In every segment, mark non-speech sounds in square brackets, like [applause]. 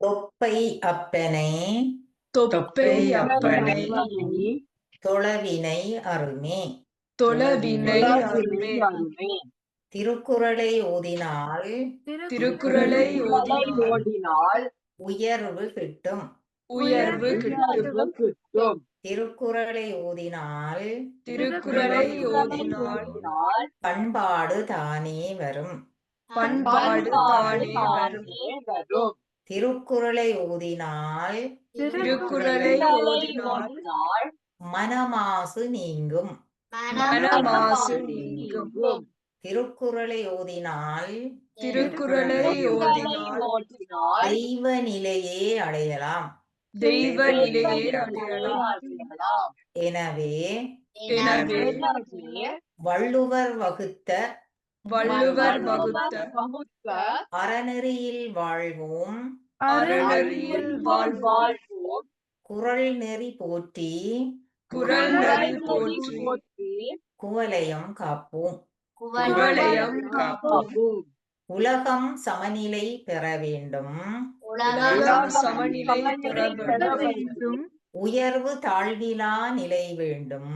தொப்பை அப்பனை தொப்பை அப்பனை தொழவினை அருமே தொலைவினை அருமே திருக்குறளை ஓதினால் திருக்குறளை ஓதினால் உயர்வு கிட்டும். உயர்வு கிட்டும். திருக்குறளை ஓதினால் திருக்குறளை ஓதினால் பண்பாடு தானே வரும். பண்பாடு தானே வரும். திருக்குறளை ஓதினால் திருக்குறளை ஓதினால் மனமாசு நீங்கும். மனமாசு நீங்கும். திருக்குறளை ஓதினால் திருக்குறளை ஓதினால் தெய்வ நிலையே அடையலாம். தெய்வ நிலையை அடையலாம். எனவே எனவே வள்ளுவர் வகுத்த வள்ளுவர் வகுத்த வகுத்த அறநெறியில் வாழ்வோம். அறநெறியில் வாழ்வோம் குறள் நெறி போற்றி. குறள் நெறி போற்றி. போற்றி. குவலயம் காப்போம். குவலயம் காப்போம். உலகம் சமநிலை பெற வேண்டும். உலகம் சமநிலை பெற வேண்டும். உயர்வு தாழ்விலா நிலை வேண்டும்.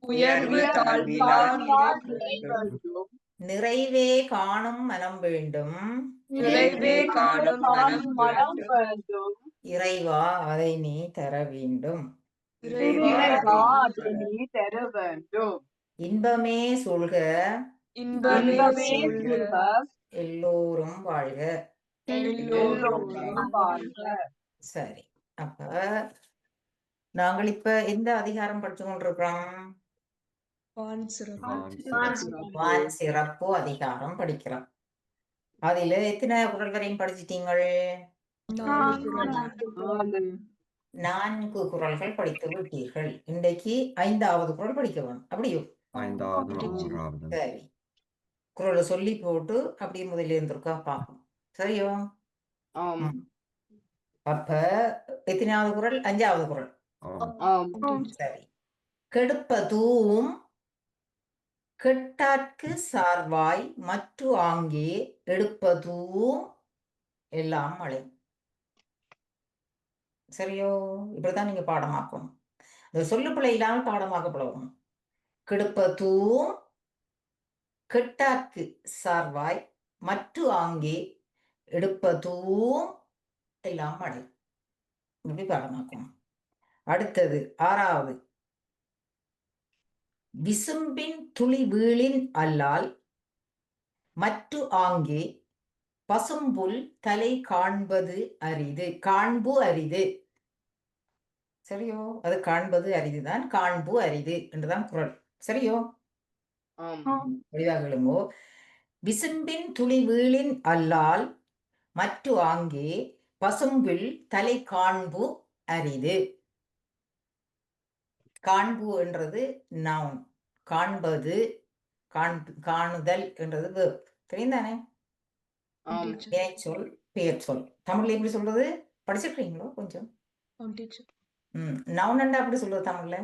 உயர்வு தாழ்விலா நிலை வேண்டும். நிறைவே காணும் மனம் வேண்டும். நிறைவே காணும் மனம் மனம் வேண்டும் வேண்டும் இறைவா அதை நீ தர வேண்டும். இறைவா, இறைவா, அதை நீ தர வேண்டும். இன்பமே சொல்க. எல்லோரும் வாழ்க. எல்லோரும் எல்லோரும் வாழ்க. சரி அப்ப நாங்கள் இப்ப எந்த அதிகாரம் படிச்சு கொண்டிருக்கிறோம். வான் சிறப்பு அதிகாரம் படிக்கிறோம். அதுல எத்தனை குரல் வரையும் படிச்சிட்டீங்கள்? நான்கு குரல்கள் படித்து விட்டீர்கள். இன்றைக்கு ஐந்தாவது குரல் படிக்க வேணும் அப்படியோ சரி. குரலை சொல்லி போட்டு அப்படியே முதல்ல இருந்திருக்கா பார்ப்போம். சரியோ. அப்ப எத்தனாவது குரல்? அஞ்சாவது குரல். சரி. கெடுப்பதூம் கெட்டார்க்கு சார்வாய் மற்று ஆங்கே எடுப்பதும் எல்லாம் மழை சரியோ? இப்படிதான் நீங்க பாடமாக்கணும். இந்த சொல்லு பிள்ளை இல்லாமல் பாடமாக்க பழகணும் கெடுப்பதூம் கெட்டார்க்கு சார்வாய் மற்று ஆங்கே எடுப்பதும் எல்லாம் மழை இப்படி பாடமாக்கணும். அடுத்தது ஆறாவது. விசும்பின் துளி வீழின் அல்லால் மற்ற ஆங்கே பசும்புல் தலை காண்பது அரிது. காண்பு அரிது. சரியோ? அது காண்பது அரிதுதான் காண்பு அரிது என்றுதான் குரல். சரியோ? எழுங்கோ விசும்பின் துளி வீழின் அல்லால் மற்ற ஆங்கே பசும்பில் தலை காண்பு அரிது. காண்பு என்றது நவுன் காண்பது காண் காணுதல் என்றது verb. தெரியுந்தானே. வினைச்சொல் பெயர் சொல் தமிழ்ல எப்படி சொல்றது? படிச்சிருக்கீங்களோ கொஞ்சம்? நவுன் என்றா எப்படி சொல்றது தமிழ்ல?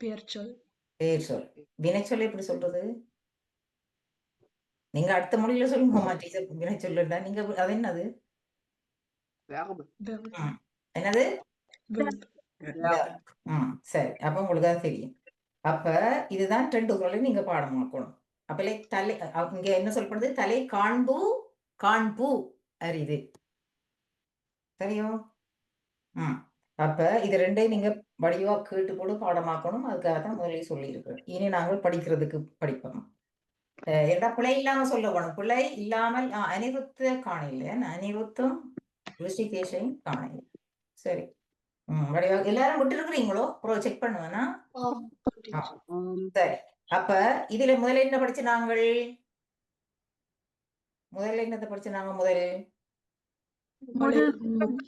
பெயர்ச்சொல். பெயர் சொல் வினைச்சொல் எப்படி சொல்றது? நீங்க அடுத்த மொழியில சொல்லுங்கம்மா டீச்சர் வினைச்சொல்லுண்டா நீங்க அது என்னது? என்னது. ம் சரி. அப்ப உங்களுக்கு அது தெரியும். அப்ப இதுதான் ரெண்டு குரலை நீங்க பாடமாக்கணும். அப்ப like தலை இங்க என்ன சொல்லப்படுது? தலை காண்பு காண்பு அரிது. சரியோ ம். அப்ப இது ரெண்டையும் நீங்க வடிவா கேட்டு கூட பாடமாக்கணும். அதுக்காக தான் முதலே சொல்லியிருக்கோம் இனி நாங்கள் படிக்கிறதுக்கு படிப்போம். அஹ் ஏண்டா பிழை இல்லாம சொல்ல போனோம். பிழை இல்லாமல் அனிருத்த காணையில் அனிருத்தம் ரிஷிகேஷையும் காணையில் சரி. ம் வடிவா எல்லாரும் விட்டு இருக்கிறீங்களோ அப்புறம் செக் பண்ணுவேனா. சரி. அப்ப இதுல முதல்ல என்ன படிச்சு நாங்கள்? முதல்ல என்னத்தை படிச்சு நாங்க முதல்?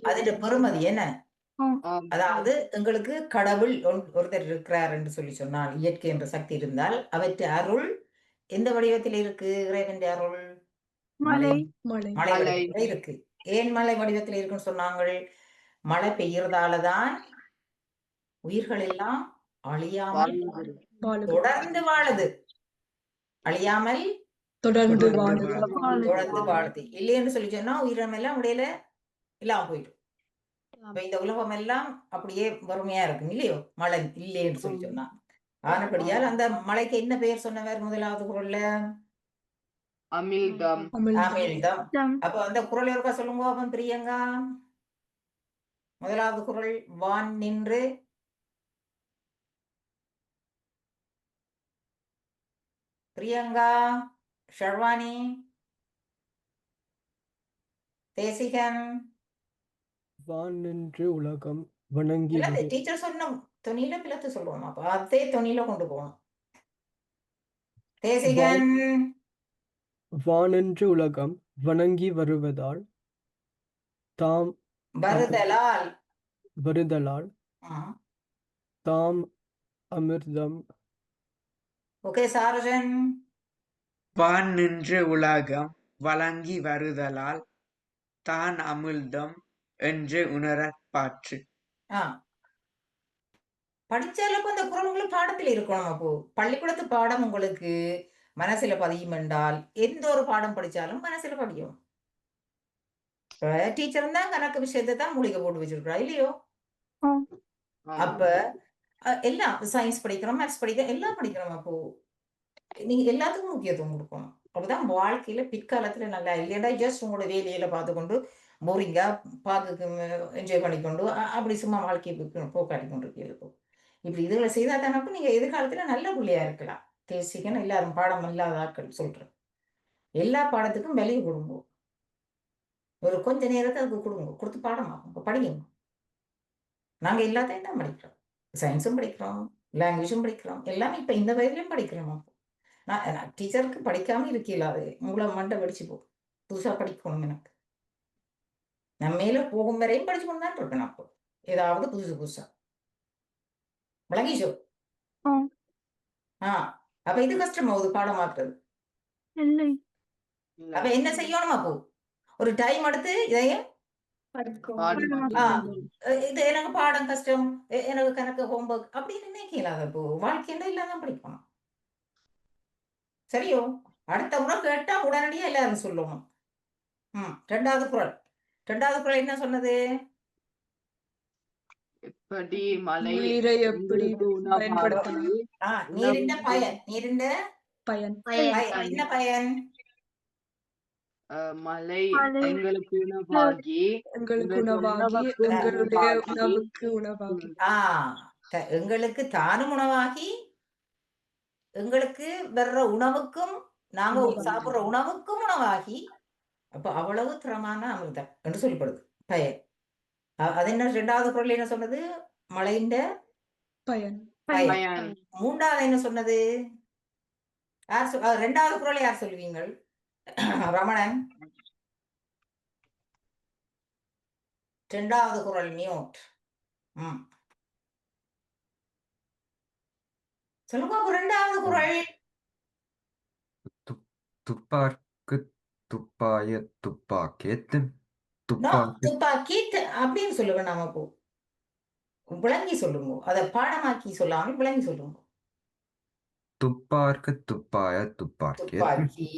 அதுல பெருமதி என்ன. அதாவது எங்களுக்கு கடவுள் ஒன்- ஒருத்தர் இருக்கிறார் என்று சொல்லி சொன்னால் இயற்கை என்ற சக்தி இருந்தால் அவற்றை அருள் எந்த வடிவத்தில் இருக்கு? இறைவன் அருள்? மழை மழை மழை. வடிவத்தில் இருக்கு. ஏன் மழை வடிவத்தில் இருக்குன்னு சொன்னாங்கள்? மழை பெய்யறதாலதான் உயிர்கள் எல்லாம் அழியாமல். தொடர்ந்து வாழுது. அழியாமல் தொடர்ந்து தொடர்ந்து வாழுது. இல்லைன்னு சொல்லி சொன்னா உயிரினம் எல்லாம் உடையில இல்லாம போயிடும். இந்த உலகம் எல்லாம் அப்படியே வறுமையா இருக்கும் இல்லையோ? மழை இல்லைன்னு சொல்லி. சொன்னா. ஆனபடியால் அந்த மலைக்கு என்ன பெயர் சொன்னவர் முதலாவது குரல்ல? அமிழ்தம். அமிழ்தம். அமிழ்தம். தம் அப்ப அந்த குரல் இருக்கா சொல்லுங்க பிரியங்கா? முதலாவது குரல் வான் நின்று. பிரியங்கா ஷர்வானி. தேசிகன். வான் நின்று உலகம் வணங்கி டீச்சர் சொன்ன தொனியில பிளத்து சொல்லுவோம்? அப்ப அதே தொனியில கொண்டு போகணும். தேசிகன். வானென்று உலகம் வணங்கி வருவதால் தாம் வருதலால் வருதலால் தாம் அமிர்தம் ஓகே சார்ஜன் வான் நின்று உலகம் வழங்கி வருதலால் தான் அமிழ்தம் என்று உணரப் பாற்று ஆ படிச்சாலும் அந்த குரல் உங்களுக்கு பாடத்தில் இருக்கணும் அப்போ பள்ளிக்கூடத்து பாடம் உங்களுக்கு மனசுல பதியும் என்றால் எந்த ஒரு பாடம் படிச்சாலும் மனசுல பதியும் இப்ப டீச்சர் தான் கணக்கு விஷயத்தை தான் மூலிகை போட்டு வச்சிருக்கிறா இல்லையோ? அப்ப எல்லாம் சயின்ஸ் படிக்கிறோம் மேத்ஸ் படிக்கிறோம் எல்லாம் படிக்கிறோம் அப்போ. நீங்க எல்லாத்துக்கும் முக்கியத்துவம் கொடுக்கணும். அப்பதான் வாழ்க்கையில பிற்காலத்துல நல்லா இல்லையா ஜஸ்ட் உங்களோட வேலையில பார்த்து கொண்டு போரிங்கா பார்க்க என்ஜாய் பண்ணிக்கொண்டு அப்படி சும்மா வாழ்க்கையை போக்கு- போக்காடி கொண்டு இருக்கீங்க இப்படி இதுகளை செய்தா தானப்ப நீங்க எதிர்காலத்துல நல்ல பிள்ளையா இருக்கலாம். தேசிக்கன்னு எல்லாரும் பாடம் இல்லாத ஆட்கள் சொல்றேன். எல்லா பாடத்துக்கும் விலையை கொடுங்க. ஒரு கொஞ்ச நேரத்தை அதுக்கு கொடுங்க. கொடுத்து பாடமாகும் இப்ப படிங்க நாங்க எல்லாத்தையும் தான் படிக்கிறோம். சயின்ஸும் படிக்கிறோம். லாங்குவேஜும் படிக்கிறோம். எல்லாமே இப்ப இந்த வயதிலும் படிக்கிறோம் அப்போ நான் டீச்சருக்கு படிக்காம இருக்கல அது. உங்களை மண்டை வெடிச்சு போ புதுசா படிக்கணும் எனக்கு. நான் மேல போகும் வரையும் படிச்சு கொண்டு தான் இருப்பேன் அப்போ. ஏதாவது புதுசு புதுசா. விளங்கிச்சோ ஆ. அப்ப இது கஷ்டமா? ஒரு பாடமாக்குறது அப்ப என்ன செய்யணும் அப்போ ஒரு டைம் எடுத்து இதையும் இது எனக்கு பாடம் கஷ்டம் எனக்கு கணக்கு ஹோம்ஒர்க் அப்படின்னு நினைக்கல இப்போ வாழ்க்கையில எல்லாம் தான் படிக்கணும் சரியோ? அடுத்த முறை கேட்டா உடனடியா எல்லாரும் சொல்லணும் ம் ரெண்டாவது குரல். ரெண்டாவது குரல் என்ன சொன்னது? எப்படி மலை நீரை எப்படி ஆ நீரிண்ட பயன். நீரிண்ட பயன். பயன். என்ன பயன்? மலை எங்களுக்கு உணவாகி எங்களுக்கு உணவாகி எங்களுடைய உணவாகி. உணவுக்கு உணவாகி. ஆ எங்களுக்கு தானும் உணவாகி எங்களுக்கு வர்ற உணவுக்கும் நாங்க. சாப்பிடுற உணவுக்கும் உணவாகி. அப்ப அவ்வளவு திறமான அமிர்தம் என்று சொல்லப்படுது. பயன். அது என்ன ரெண்டாவது குரல் என்ன சொன்னது? மழையின் பயன். பயன். பயன். மூன்றாவது என்ன சொன்னது? யார் ரெண்டாவது குரலை யார் சொல்லுவீங்கள் [clears throat] ரமணன். ரெண்டாவது குரல் மியூட் ம். சொல்லுங்க அப்ப ரெண்டாவது குரல். துப்பார்க்கு துப்பாய துப்பாக்கியத்து நோ துப்பாக்கி துப்பாக்கி த- அப்படின்னு சொல்லுங்க நாம இப்போ. விளங்கி சொல்லுங்க. அதை பாடமாக்கி சொல்லாமல் விளங்கி சொல்லுங்க. துப்பார்க்கு துப்பாய துப்பாக்கி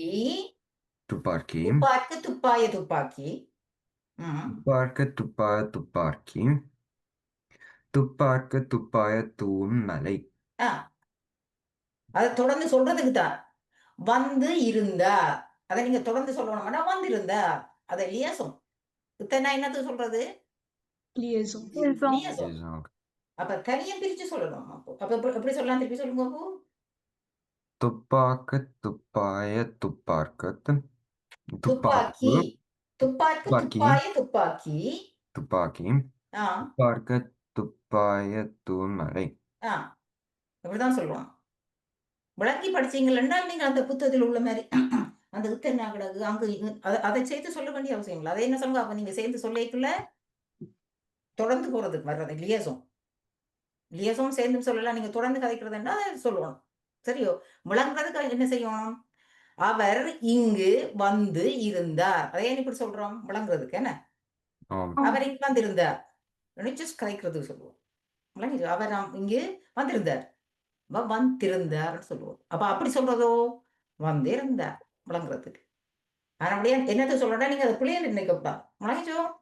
துப்பாக்கி துப்பாக்கு துப்பாய துப்பாக்கி துப்பார்க்கு துப்பாய துப்பாக்கி துப்பார்க்கு துப்பாய தூண் மலை அதை தொடர்ந்து சொல்றதுக்கு தான் வந்து இருந்தார் அதை நீங்க தொடர்ந்து சொல்லணும்னா வந்து இருந்தார் அதை லியசம் இத்தனை என்னத்துக்கு சொல்றது. அப்ப தனியா பிரிச்சு சொல்லணும். அப்போ எப்படி- சொல்லலாம்? திருப்பி சொல்லுங்க துப்பாக்கு துப்பாய துப்பார்க்கு துப்பாக்கி துப்பாக்கு துப்பாக்கு துப்பாக்கி. துப்பாய துப்பாக்கி துப்பாக்கி ஆ துப்பார்க்கு துப்பாய தூண் மலை ஆ இப்படிதான் சொல்லுவோம் விளங்கி படிச்சீங்கன்னா நீங்க அந்த புத்தகத்தில் உள்ள மாதிரி அந்த உத்தரனா கிடக்கு அங்க இங்க அதை அதை சேர்த்து சொல்ல வேண்டிய அவசியம் இல்லை அதை என்ன சொல்லுங்க அப்ப நீங்க சேர்ந்து சொல்லிக்கல தொடர்ந்து போறதுக்கு வர்றது லியசம் லியசம் சேர்ந்து சொல்லலாம் நீங்க தொடர்ந்து கதைக்கிறதுன்னா அதை சொல்லுவோம் சரியோ விளங்குறதுக்கு என்ன செய்யணும் அவர் இங்கு வந்து இருந்தார். அதை ஏன் இப்படி சொல்றோம்? விளங்குறதுக்கு என்ன? ஆம். அவர் இங்கு வந்திருந்தார். ஜஸ்ட் கதைக்கிறதுக்கு சொல்லுவோம். விளங்கிச்சோ? அவர் இங்கு வந்திருந்தார். வ- வந்திருந்தார்னு சொல்லுவோம். அப்ப அப்படி சொல்றதோ? வந்திருந்தார். விளங்குறதுக்கு. ஆனா அப்படியே என்னத்தை சொல்றா நீங்க அதை பிள்ளைகள் நினைக்கப்பா விளங்கிச்சோ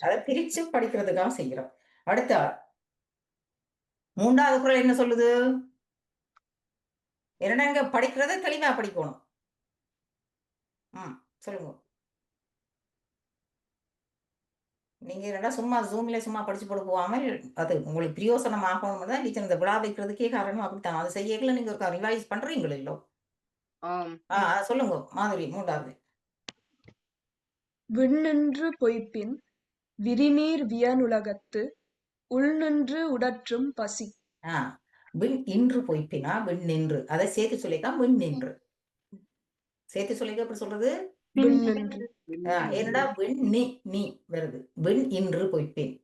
அதை பிரிச்சு படிக்கிறதுக்காக செய்கிறோம். அடுத்த மூன்றாவது குறள் என்ன சொல்லுது? இங்க படிக்கிறத தெளிவா படிக்கணும். ம் சொல்லுங்க. நீங்க என்னடா சும்மா ஜூம்ல சும்மா படிச்சு போட்டு போகாமல் அது உங்களுக்கு பிரயோசனம் ஆகணும் தான் டீச்சர் இந்த விழா வைக்கிறதுக்கே காரணம் அப்படித்தான் அதை செய்யல நீங்க ஒரு ரிவைஸ் பண்றீங்களோ இல்லோ ஆ சொல்லுங்க மாதிரி மூன்றாவது. விண்ணின்று பொய்ப்பின் விரிநீர் வியனுலகத்து உள்நின்று உடற்றும் பசி. ஆ. விண் இன்று பொய்ப்பினா விண் நின்று. அதை சேர்த்து சொல்லிதான் விண் நின்று. சேர்த்து சொல்லிக்க எப்படி சொல்றது? என்னடா விண் நீ நீ வருது. விண் இன்று பொய்ப்பேன்.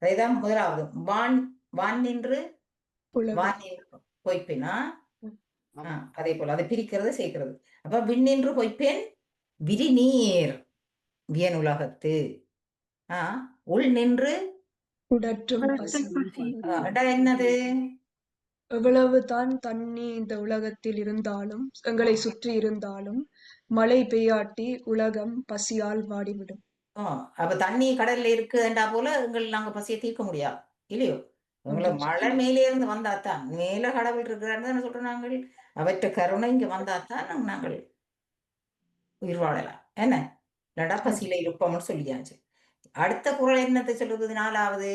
அதைதான் முதலாவது. வான் வான் நின்று வான் நின்று பொய்ப்பேனா? அதே போல. அதை பிரிக்கிறது சேர்க்கிறது. அப்ப விண் நின்று பொய்ப்பேன் விரிநீர் வியன் உலகத்து. ஆ உள் நின்று என்னது? எவ்வளவு தான் தண்ணி இந்த உலகத்தில் இருந்தாலும் எங்களை சுற்றி இருந்தாலும் மழை பெய்யாட்டி உலகம் பசியால் வாடிவிடும். அப்ப தண்ணி கடல்ல இருக்குதுன்றா போல எங்கள் நாங்க பசியை தீர்க்க முடியாது இல்லையோ? உங்களை. மழை மேலே இருந்து வந்தாத்தான் மேல கடவுள் இருக்கிறான்னு தானே சொல்றோம் நாங்கள். அவற்றை கருணை இங்க வந்தாத்தான் நாங்க- நாங்கள் உயிர் வாழலாம். என்ன? இல்லடா பசியில இருப்போம்னு சொல்லியாச்சு. அடுத்த குறள் என்னத்தை சொல்லுது நாலாவது?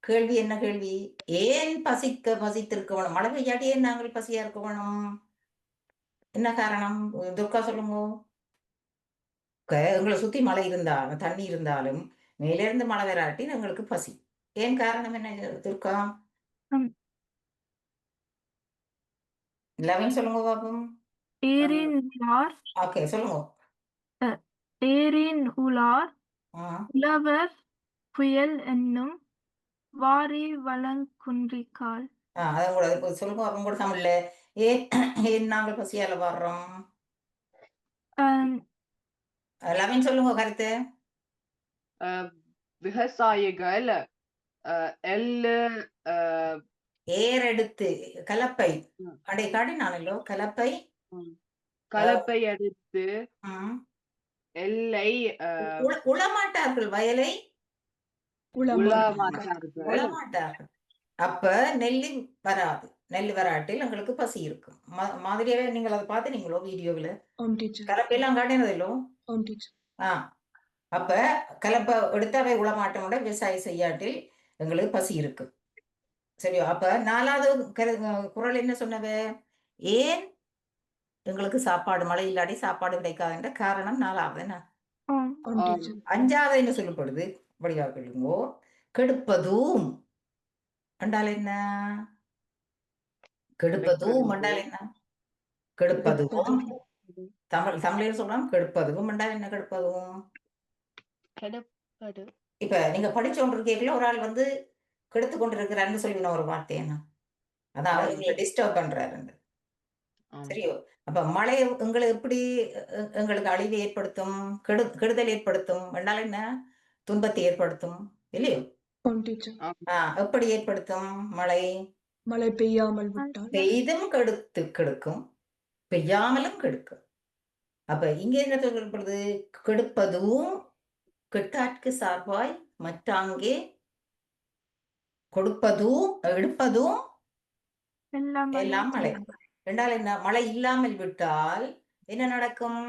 கேள்வி என்ன கேள்வி? ஏன் பசிக்க பசித்திருக்க வேணும்? மழை பெய்யாட்டி ஏன் நாங்கள் பசியா இருக்க வேணும்? என்ன காரணம்? துர்கா சொல்லுங்க. எங்களை சுத்தி மழை இருந்தாலும் தண்ணி இருந்தாலும் மேலே இருந்து மழை வராட்டி எங்களுக்கு பசி. ஏன் காரணம் என்ன துர்கா. லெவன் சொல்லுங்க உலார் ஓகே சொல்லுங்க. ஏரின் உலார் ஆ, உழவர் புயல் என்னும் வாரி வளங்குன்றிக்கால் ஆ, அதை கூட சொல்லுங்க அவங்க கூட தமிழ்ல ஏன் ஏன் நாங்கள் பசியால வர்றோம் லெவன் சொல்லுங்க கருத்து விவசாயிகள் எள்ளு ஏறெடுத்து கலப்பை. அடை காட்டினானല്ലോ கலப்பை கலப்பை எடுத்து எல்லை உழமாட்டார்கள் வயலை அப்ப நெல்லு வராது. நெல் வராட்டில் எங்களுக்கு பசி இருக்கும். மாதிரியாவே நீங்கள் அதை பார்த்துனீங்களோ வீடியோவில் கலப்பையெல்லாம் காட்டினதில்லோ ஆம் டீச்சர் ஆ. அப்ப கலப்பை எடுத்தாவே உளமாட்டமோட விவசாயம் செய்யாட்டில் எங்களுக்கு பசி இருக்கும் சரியோ? அப்ப நாலாவது கரு- குறள் என்ன சொன்னவ ஏன் எங்களுக்கு சாப்பாடு மழை இல்லாட்டி சாப்பாடு கிடைக்காதுன்ற காரணம் நாலாவது அஞ்சாவது என்ன சொல்லப்படுது. வடிவா கேளுங்கோ கெடுப்பதும் என்றால் என்ன கெடுப்பதும் என்றால் என்ன? கெடுப்பதும் தமிழ் தமிழில் சொல்றோம் கெடுப்பதும் என்றால் என்ன கெடுப்பதும் கெடுப்பது. இப்ப நீங்க படிச்சு கொண்டிருக்கீங்களா ஒரு ஆள் வந்து கெடுத்து கொண்டிருக்கிறாருன்னு சொல்லின ஒரு வார்த்தை என்ன? அதான் அவர் எங்களை டிஸ்டர்ப் பண்றாருன்னு ஆம். சரியோ? அப்ப மழை எங்களை எப்படி எங்களுக்கு அழிவை ஏற்படுத்தும்? கெடு கெடுதல் ஏற்படுத்தும்? என்றால் என்ன? துன்பத்தை ஏற்படுத்தும் இல்லையோ? எப்படி ஏற்படுத்தும்? மழை? மழை பெய்யாமல் விட்டால்? பெய்தும் கெடுத்து கெடுக்கும். பெய்யாமலும் கெடுக்கும். அப்ப இங்க என்ன சொல்லப்படுது? கெடுப்பதும் கெட்டாட்கு சார்பாய் மற்றாங்கே கொடுப்பதும் எடுப்பதும் எல்லாம் எல்லாம் மழை. ரெண்டால் என்ன? மழை இல்லாமல் விட்டால் என்ன நடக்கும்?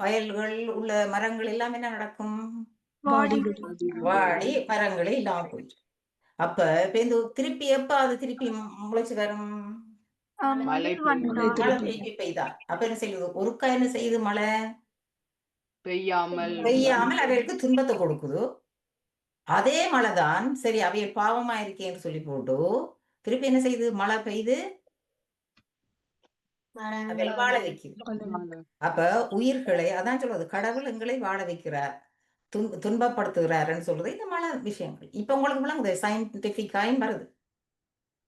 வயல்கள் உள்ள மரங்கள் எல்லாம் என்ன நடக்கும்? வாடி மரங்களே இல்லாம போயிடும் அப்ப இப்ப இந்த திருப்பி எப்ப அது திருப்பி முளைச்சு வரும்? மழை பெய்தா அப்ப என்ன செய்யுது ஒருக்கா என்ன செய்யுது மழை? பெய்யாமல். பெய்யாமல் அவைகளுக்கு துன்பத்தை கொடுக்குது. அதே மழைதான். சரி அவைகள் பாவமா இருக்கேன்னு சொல்லி போட்டு திருப்பி என்ன செய்யுது மழை பெய்து அவைகள் வாழ வைக்குது அப்ப உயிர்களை அதான் சொல்றது கடவுள் எங்களை வாழ வைக்கிறார். துன் துன்பப்படுத்துகிறாருன்னு சொல்றது இந்த மழை விஷயங்கள். இப்ப உங்களுக்கு விளங்குது சயின்டிபிக்காயும் வருது.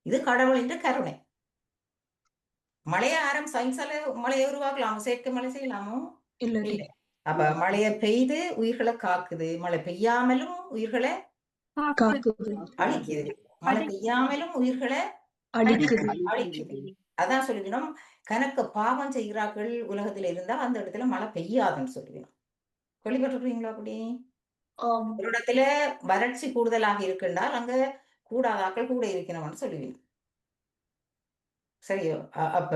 இது கடவுளின் கருணை. மழையை ஆரம் சயின்ஸால மழையை உருவாக்கலாம்? செயற்கை மழை செய்யலாமோ? இல்ல அப்ப மழையை பெய்து உயிர்களை காக்குது. மழை பெய்யாமலும் உயிர்களை காக்குது. அழிக்குது. மழை பெய்யாமலும் உயிர்களை அடிக்குது அழிக்குது. அதான் சொல்லிக்கணும். கணக்கு பாவம் செய்கிறார்கள் உலகத்துல இருந்தா அந்த இடத்துல மழை பெய்யாதுன்னு சொல்லுவேன் கேள்விப்பட்டிருக்கீங்களா அப்படி? ஒரு இடத்துல வறட்சி கூடுதலாக இருக்குன்றால் அங்க கூடாதாக்கள் கூட இருக்கணும்னு சொல்லுவீங்க சரியோ? அப்ப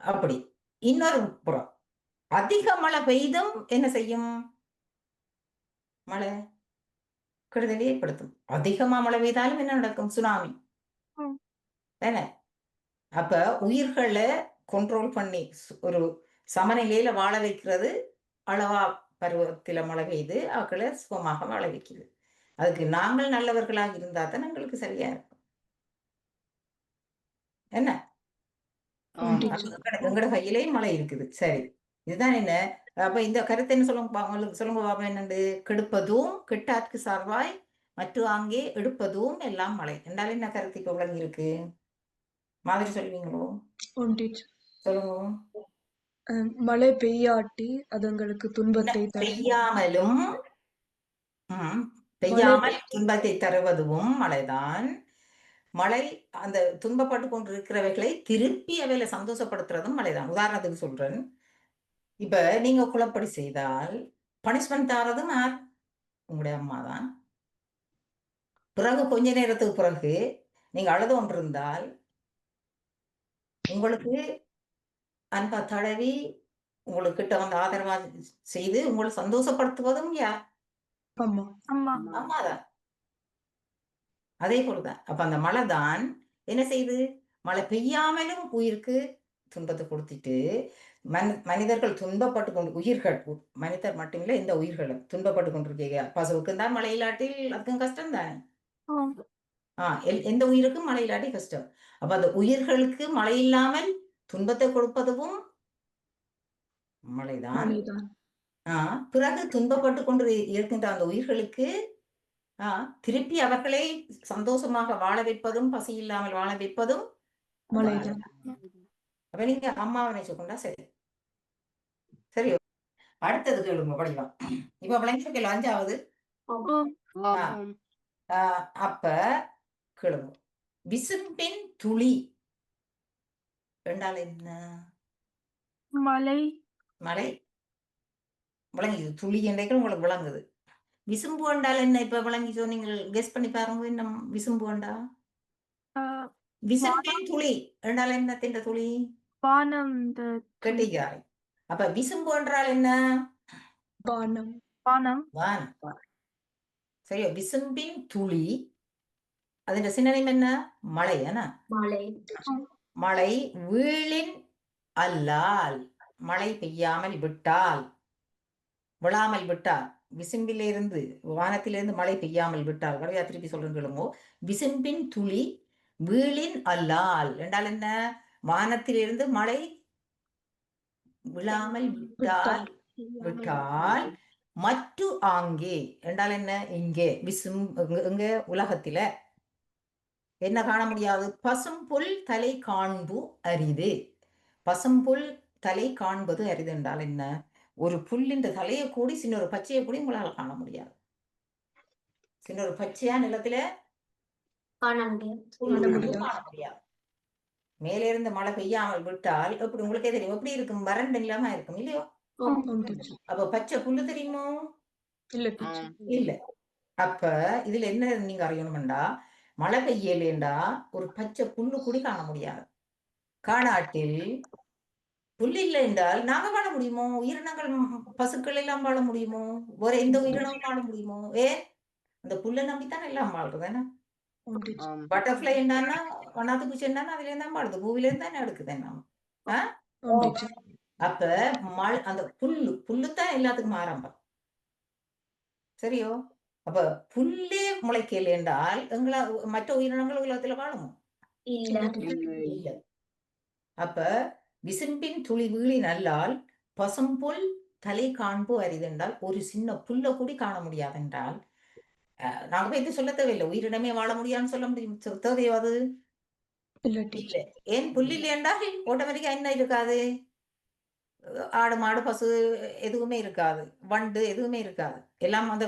அப்படி. இன்னொரு புறம். அதிக மழை பெய்தும் என்ன செய்யும்? மழை கெடுதலை ஏற்படுத்தும். அதிகமா மழை பெய்தாலும் என்ன நடக்கும்? சுனாமி. தானே? அப்ப உயிர்களை கண்ட்ரோல் பண்ணி ஒரு சமநிலையில வாழ வைக்கிறது அளவா பருவத்தில மழை பெய்து அவர்களை சுகமாக வாழ வைக்குது. அதுக்கு நாங்கள் நல்லவர்களாக இருந்தா தான் எங்களுக்கு சரியா இருக்கும். என்ன? எங்கட கையிலே மழை இருக்குது. சரி. இதுதான் என்ன? அப்ப இந்த கருத்து என்ன சொல்லுங்க உங்களுக்கு சொல்லுங்க பாப்பா என்னண்டு கெடுப்பதும் கெட்டார்க்கு சார்வாய் மற்ற அங்கே எடுப்பதும் எல்லாம் மழை. என்றால் என்ன கருத்து இப்ப விளங்கி இருக்கு மாதிரி சொல்லுவீங்களோ? டீச்சர். சொல்லுங்க. அஹ் மழை பெய்யாட்டி அது எங்களுக்கு துன்பத்தை தரும் பெய்யாமலும் ம், பெய்யாமல் துன்பத்தை தருவதும் மழைதான். மழை அந்த துன்பப்பட்டு கொண்டிருக்கிறவைகளை திருப்பி அவைகளை சந்தோஷப்படுத்துறதும் மழைதான். உதாரணத்துக்கு சொல்றேன். இப்ப நீங்க குழப்படி செய்தால் பனிஷ்மெண்ட் தாரதும் யார்? உங்களுடைய அம்மா தான் பிறகு கொஞ்ச நேரத்துக்கு பிறகு நீங்க அழுது கொண்டிருந்தால் உங்களுக்கு அன்பா தடவி உங்களுக்கு கிட்ட வந்து ஆதரவா செய்து உங்களை சந்தோஷப்படுத்துவதும் யார்? அம்மாதான். அதே போலதான். அப்ப அந்த மழை தான் என்ன செய்யுது? மழை பெய்யாமலும் உயிருக்கு துன்பத்தை கொடுத்துட்டு மனி மனிதர்கள் துன்பப்பட்டு கொண்டு உயிர்கள் மனிதர் மட்டுமில்லை இந்த உயிர்களும் துன்பப்பட்டு கொண்டிருக்கீங்க. பசுவுக்கும் தான் மழை இல்லாட்டில் அதுக்கும் கஷ்டம் தானே ஆம். ஆ எல்- எந்த உயிருக்கும் மழை இல்லாட்டி கஷ்டம். அப்ப அந்த உயிர்களுக்கு மழை இல்லாமல் துன்பத்தை கொடுப்பதும் மழைதான். மழைதான். ஆ, பிறகு துன்பப்பட்டு கொண்டு இருக்கின்ற அந்த உயிர்களுக்கு ஆ, திருப்பி அவர்களை சந்தோஷமாக வாழ வைப்பதும் பசி இல்லாமல் வாழ வைப்பதும் அப்ப நீங்க அம்மாவை நினைச்சுக்கொண்டா சரி. சரி அடுத்தது கேளுங்க படிவா இப்ப விளங்கிருக்கல அஞ்சாவது. அப்ப கேளுங்க. விசும்பின் துளி. என்றால் என்ன? மலை. மழை விளங்குது. துளி என்றைக்கு உங்களுக்கு விளங்குது. விசும்பு என்றால் என்ன இப்ப விளங்கி சொன்னீங்க கெஸ் பண்ணி பாருங்க என்ன விசும்பு என்றா விசும்பின் துளி. என்றால் என்ன தின்ற துளி? வானம் இந்த கெட்டிக்காரை. அப்ப விசும்பு என்றால் என்ன? பானம் வானம். வான் சரியோ. விசும்பின் துளி. അതിന്റെ சின்னனைம் என்ன மழை என்ன மழை வீழின் அல்லால் மழை பெய்யாமல் விட்டால் விழாமல் விட்டால் விசும்பிலிருந்து வானத்திலிருந்து மழை பெய்யாமல் விட்டால் கடையா திருப்பி சொல்றேன் கேளுங்கோ விசும்பின் துளி வீழின் அல்லால் என்றால் என்ன வானத்திலிருந்து மழை விழாமல் விட்டால் விட்டால் மற்ற ஆங்கே என்றால் என்ன இங்கே விசும் இங்க- இங்க உலகத்தில என்ன காண முடியாது? பசும்புல் தலை காண்பு அரிது. பசும்புல் தலை காண்பது அரிது என்றால் என்ன? ஒரு புல்லின் தலையை கூடி சின்ன ஒரு பச்சையை கூடி உங்களால காண முடியாது. சின்ன ஒரு பச்சையா நிலத்தில காண முடியாது. மேலே இருந்து மழை பெய்யாமல் விட்டால் எப்படி உங்களுக்கே தெரியும்? எப்படி இருக்கும்? வறண்ட நிலமா இருக்கும் இல்லையோ? அப்ப பச்சை புல்லு தெரியுமோ? இல்ல. இல்ல. அப்ப இதுல என்ன நீங்க அறியணும்டா மழை பெய்யலேண்டா ஒரு பச்சை புல்லு கூட காண முடியாது. காணாட்டில் புல் இல்லை என்றால் நாங்க வாழ முடியுமோ? உயிரினங்கள் பசுக்கள் எல்லாம் வாழ முடியுமோ? வேற எந்த உயிரினமும் வாழ முடியுமோ? ஏ? அந்த புல்லை நம்பித்தான் எல்லாம் வாழ்றது என்ன. பட்டர்ஃப்ளை என்னன்னா வண்ணாத்து பூச்சி என்னன்னா அதுல இருந்தா வாழுது பூவில இருந்தா என்ன எடுக்குது என்ன அப்ப மழை அந்த புல்லு புல்லு தான் எல்லாத்துக்கும் ஆரம்பம். சரியோ? அப்ப புல்லே முளைக்கல என்றால் எங்களா மற்ற உயிரினங்கள் உலகத்துல வாழுமோ இல்ல அப்ப விசும்பின் துளி வீழி நல்லால் பசும்புல் தலை காண்பு அரிதென்றால் ஒரு சின்ன புல்ல கூடி காண முடியாதென்றால் நாங்க போய் இது சொல்ல தேவையில்லை உயிரினமே வாழ முடியாதுன்னு சொல்ல முடியும் சொ- தேவையோ அது இல்ல இல்ல டீச்சர் ஏன் புல் இல்லையென்றால் ஆட்டோமேட்டிக்கா என்ன இருக்காது ஆடு மாடு பசு எதுவுமே இருக்காது வண்டு எதுவுமே இருக்காது எல்லாம் அந்த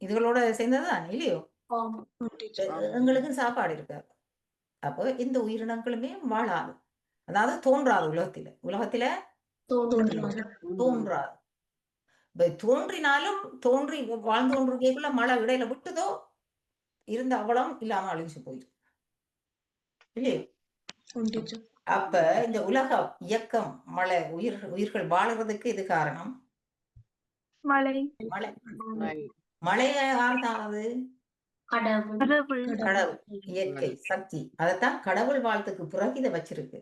இதுகளோட சேர்ந்ததுதான் இல்லையோ? ஓம் டீச்சர் எ- எங்களுக்கு சாப்பாடு இருக்காது அப்போ இந்த உயிரினங்களுமே வாழாது. அதாவது தோன்றாது உலகத்தில. உலகத்தில தோன்றாது. தோன்றினாலும் தோன்றி வாழ்ந்து கொண்டிருக்கக்குள்ள மழை இடையில விட்டுதோ இருந்த அவலம் இல்லாம அழிஞ்சு போயிடும். இல்லையோ? அப்ப இந்த உலக இயக்கம் மழை உயிர் உயிர்கள் வாழுறதுக்கு இது காரணம்? மழை. மழை. மழையை யார்தானது கடவுள். கடவுள். இயற்கை சக்தி. அதைத்தான் கடவுள் வாழ்த்துக்கு பிறகு இதை வச்சிருக்கு.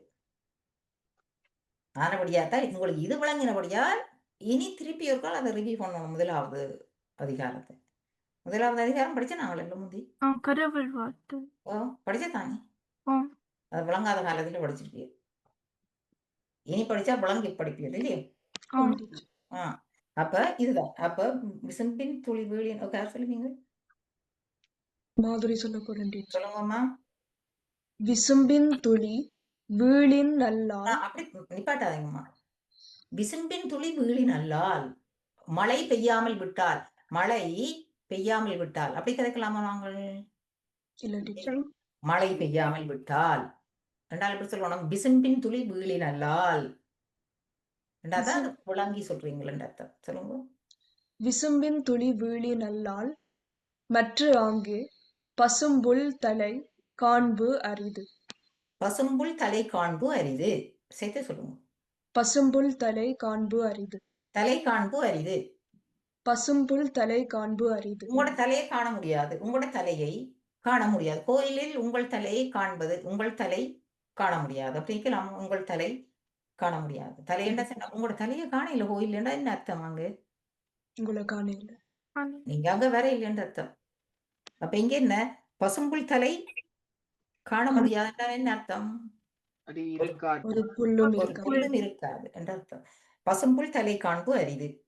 ஆனபடியா தான் உங்களுக்கு இது விளங்கினபடியால் இனி திருப்பி ஒரு கால் அதை ரிவ்யூ பண்ணணும். முதலாவது அதிகாரத்தை. முதலாவது அதிகாரம் படிச்சா நாங்கள் எல்லாம் முந்தி. ஆ, கடவுள் வாழ்த்து. ஓ படிச்ச தானே? ஆம். அது விளங்காத காலத்துல படிச்சிருப்பீங்க இனி படிச்சா விளங்கி படிப்பீங்க இல்லையா? ஆ. அப்ப இதுதான். அப்ப விசும்பின் துளி வீழின் யார் சொல்லுவீங்க மாதுரி சொல்ல போறேன் சொல்லுங்கம்மா. விசும்பின் துளி வீழின் நல்லால் அப்படி நிப்பாட்டாதீங்கம்மா. விசும்பின் துளி வீழின் அல்லால் மழை பெய்யாமல் விட்டால் மழை பெய்யாமல் விட்டால் அப்படி கதைக்கலாமா நாங்கள்? மழை பெய்யாமல் விட்டால் ரெண்டாவது எப்படி சொல்லணும் விசும்பின் துளி வீழின் அல்லால் ரெண்டாவது அது விளங்கி சொல்றீங்களேன்ற அர்த்தம். சொல்லுங்க. விசும்பின் துளி வீழி நல்லால் மற்ற ஆங்கே பசும்புல் தலை காண்பு அரிது. பசும்புல் தலை காண்பு அரிது. சேர்த்து சொல்லுங்க. பசும்புல் தலை காண்பு அரிது. தலை காண்பு அரிது. பசும்புல் தலை காண்பு அரிது. உங்களோட தலையை காண முடியாது. உங்களோட தலையை காண முடியாது. கோயிலில் உங்கள் தலையை காண்பது உங்கள் தலை காண முடியாது. அப்படி இருக்கலாம். உங்கள் தலை காண முடியாது. தலையண்டா சொன்னா உங்களோட தலையை காண இல்லை கோயில்ண்டா என்ன அர்த்தம் அங்க? உங்களை காணையில. ஆம். நீங்க அங்க வேற இல்லைன்ற அர்த்தம். அப்ப இங்க என்ன? பசும்புல் தலை காண முடியாதுன்றா என்ன அர்த்தம்? அது இருக்காது. ஒரு புல்லும் இருக்காது. புல்லும் இருக்காது என்ற அர்த்தம். பசும்புல் தலை காண்பு அரிது.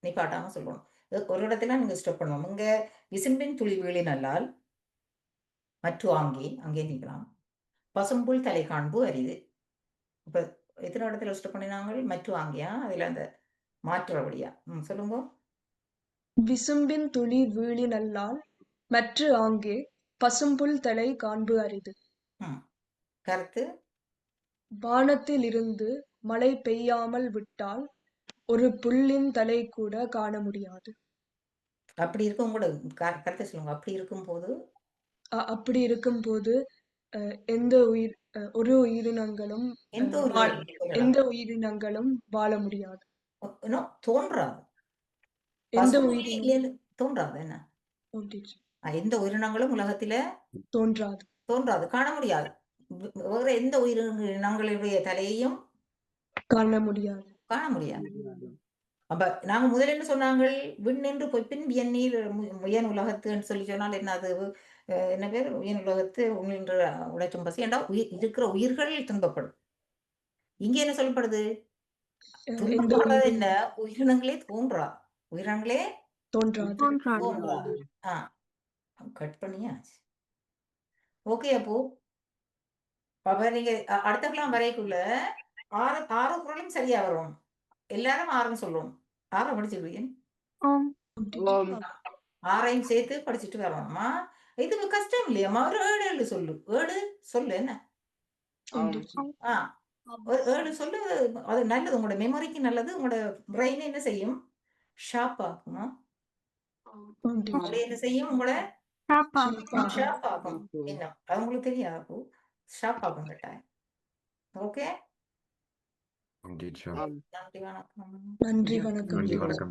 நீ பாட்டாம சொல்லணும். ஒரு இடத்துல நீங்க ஸ்டாப் பண்ணுவோம். இங்க விசும்பின் துளி வீழி நல்லால் மற்ற அங்கே அங்கே நிற்கலாம் பசும்புல் தலை காண்பு அரிது. இப்ப எத்தனை இடத்துல ஸ்டாப் பண்ணினாங்க மற்ற அங்கேயா அதுல அந்த மாற்றுறபடியா ம் சொல்லுங்க. விசும்பின் துளி வீழி நல்லால் மற்ற ஆங்கே பசும்புல் தலை காண்பு அரிது. கருத்து? வானத்தில் இருந்து மழை பெய்யாமல் விட்டால் ஒரு புல்லின் தலை கூட காண முடியாது. அப்படி இருக்கும் கூட கருத்தை சொல்லுங்க. அப்படி இருக்கும்போது? அ- அப்படி இருக்கும்போது அஹ், எந்த உயிர் அஹ், ஒரு உயிரினங்களும் எந்த அஹ், ஒரு வாழ்-. எந்த உயிரினங்களும் வாழ முடியாது. தோன்றாது. எந்த உயிரினம்? இல்லைன்னு தோன்றாது என்ன. அஹ் எந்த உயிரினங்களும் உலகத்தில தோன்றாது. தோன்றாது காண முடியாது. வே- வேற எந்த உயிரினங்களுடைய தலையையும் காண முடியாது. காண முடியாது. அப்ப நாங்க முதல்ல என்ன சொன்னாங்க விண்ணென்று பொய்ப்பின் வியநீர் உயன் உலகத்துன்னு சொல்லி சொன்னால் என்ன அது? என்ன பேர்? உயன் உலகத்து உயின்று உழைக்கும் பசி ஏண்டா உயிர் இருக்கிற உயிர்கள் துன்பப்படும். இங்க என்ன சொல்லப்படுது? துன்பப்படுறது என்ன உயிரினங்களே தோன்றா. உயிரினங்களே தோன்றா. ஆ கட் பண்ணியாச்சு. ஓகே அப்போ. அப்ப நீங்க அ- அடுத்த கிளாம் வரைக்குள்ள ஆறு ஆறு குரலும் சரியா வரும். எல்லாரும் ஆறுன்னு சொல்லுவோம். ஆறை ஓம் ஆறையும் சேர்த்து படிச்சுட்டு வரணுமா? இது கஷ்டம் இல்லையாம்மா ஒரு ஏழு ஏழு சொல்லு. ஏழு சொல்லு என்ன. ஆ. ஒரு ஏழு சொல்லு அது நல்லது. உங்களோட மெமரிக்கு நல்லது. உங்களோட பிரெயின் என்ன செய்யும்? ஷார்ப் ஆகுமா உங்களை என்ன செய்யும்? உங்களோட பாப்பா ஷார்ப் ஆகும் என்ன? அது உங்களுக்கு தெரியாது ஷார்ப் ஆகும் கட்டாயம் ஓகே. நன்றி வணக்கம். நன்றி வணக்கம்